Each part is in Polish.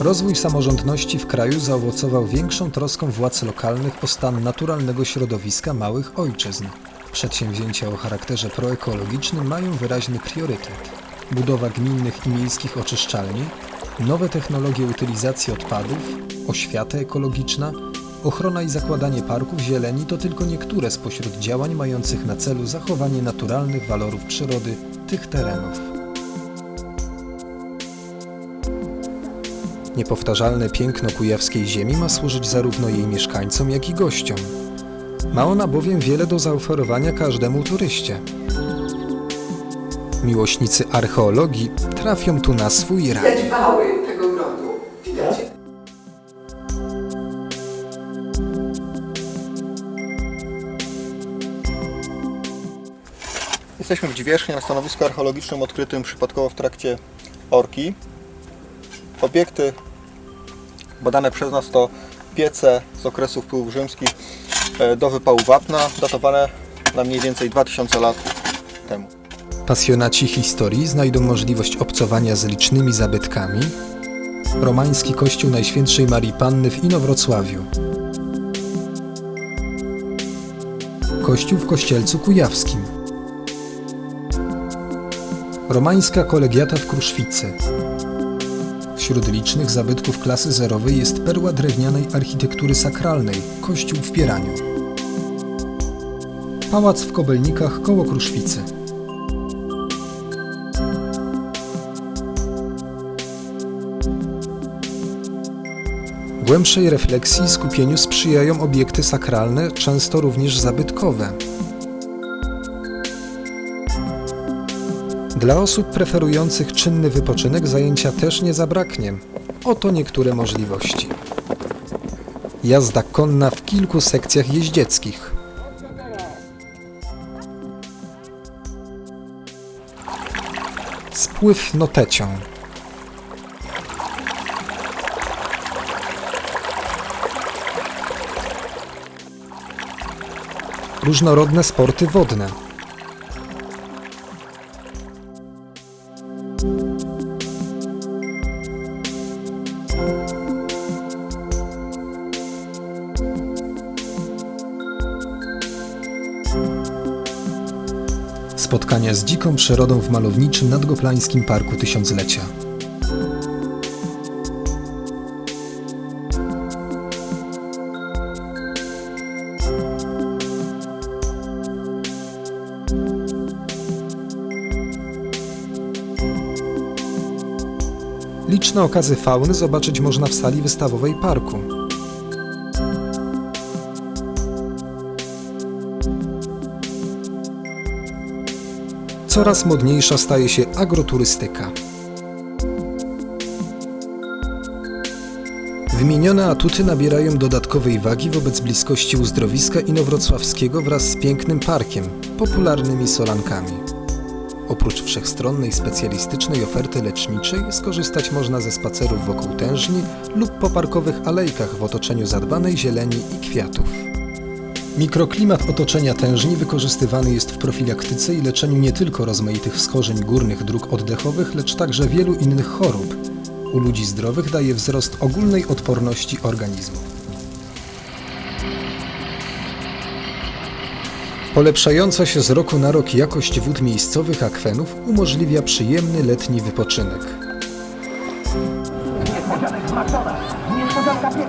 Rozwój samorządności w kraju zaowocował większą troską władz lokalnych o stan naturalnego środowiska małych ojczyzn. Przedsięwzięcia o charakterze proekologicznym mają wyraźny priorytet. Budowa gminnych i miejskich oczyszczalni, nowe technologie utylizacji odpadów, oświata ekologiczna, ochrona i zakładanie parków zieleni to tylko niektóre spośród działań mających na celu zachowanie naturalnych walorów przyrody tych terenów. Niepowtarzalne piękno kujawskiej ziemi ma służyć zarówno jej mieszkańcom, jak i gościom. Ma ona bowiem wiele do zaoferowania każdemu turyście. Miłośnicy archeologii trafią tu na swój raj. Widać wały tego grodu. Widać. Jesteśmy w Dziwierzchni na stanowisku archeologicznym odkrytym przypadkowo w trakcie orki. Obiekty badane przez nas to piece z okresu wpływów rzymskich e, do wypału wapna, datowane na mniej więcej 2000 lat temu. Pasjonaci historii znajdą możliwość obcowania z licznymi zabytkami. Romański kościół Najświętszej Marii Panny w Inowrocławiu. Kościół w Kościelcu Kujawskim. Romańska kolegiata w Kruszwicy. Wśród licznych zabytków klasy zerowej jest perła drewnianej architektury sakralnej, kościół w Pieraniu. Pałac w Kobelnikach koło Kruszwicy. Głębszej refleksji i skupieniu sprzyjają obiekty sakralne, często również zabytkowe. Dla osób preferujących czynny wypoczynek zajęcia też nie zabraknie. Oto niektóre możliwości. Jazda konna w kilku sekcjach jeździeckich. Spływ notecią. Różnorodne sporty wodne. Spotkania z dziką przyrodą w malowniczym nadgoplańskim Parku Tysiąclecia. Liczne okazy fauny zobaczyć można w sali wystawowej parku. Coraz modniejsza staje się agroturystyka. Wymienione atuty nabierają dodatkowej wagi wobec bliskości uzdrowiska inowrocławskiego wraz z pięknym parkiem, popularnymi solankami. Oprócz wszechstronnej specjalistycznej oferty leczniczej skorzystać można ze spacerów wokół tężni lub po parkowych alejkach w otoczeniu zadbanej zieleni i kwiatów. Mikroklimat otoczenia tężni wykorzystywany jest w profilaktyce i leczeniu nie tylko rozmaitych schorzeń górnych dróg oddechowych, lecz także wielu innych chorób. U ludzi zdrowych daje wzrost ogólnej odporności organizmu. Polepszająca się z roku na rok jakość wód miejscowych akwenów umożliwia przyjemny letni wypoczynek. Ociepię!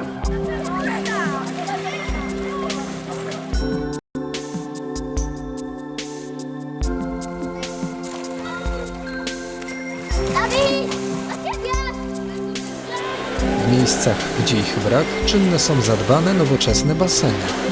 W miejscach, gdzie ich brak, czynne są zadbane, nowoczesne baseny.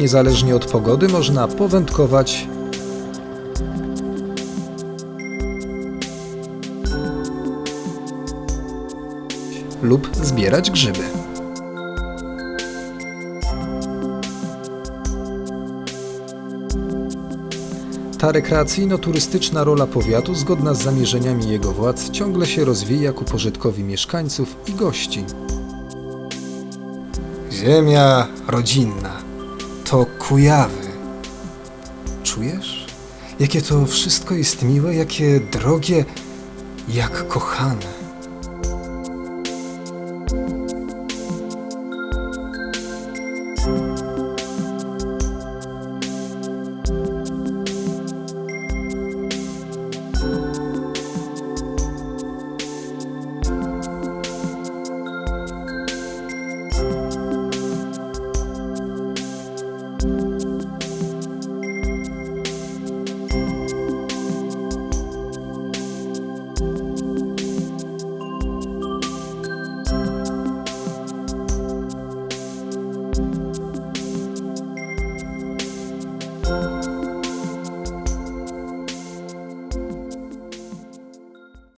Niezależnie od pogody można powędkować lub zbierać grzyby. Ta rekreacyjno-turystyczna rola powiatu, zgodna z zamierzeniami jego władz, ciągle się rozwija ku pożytkowi mieszkańców i gości. Ziemia rodzinna to Kujawy. Czujesz? Jakie to wszystko jest miłe, jakie drogie, jak kochane.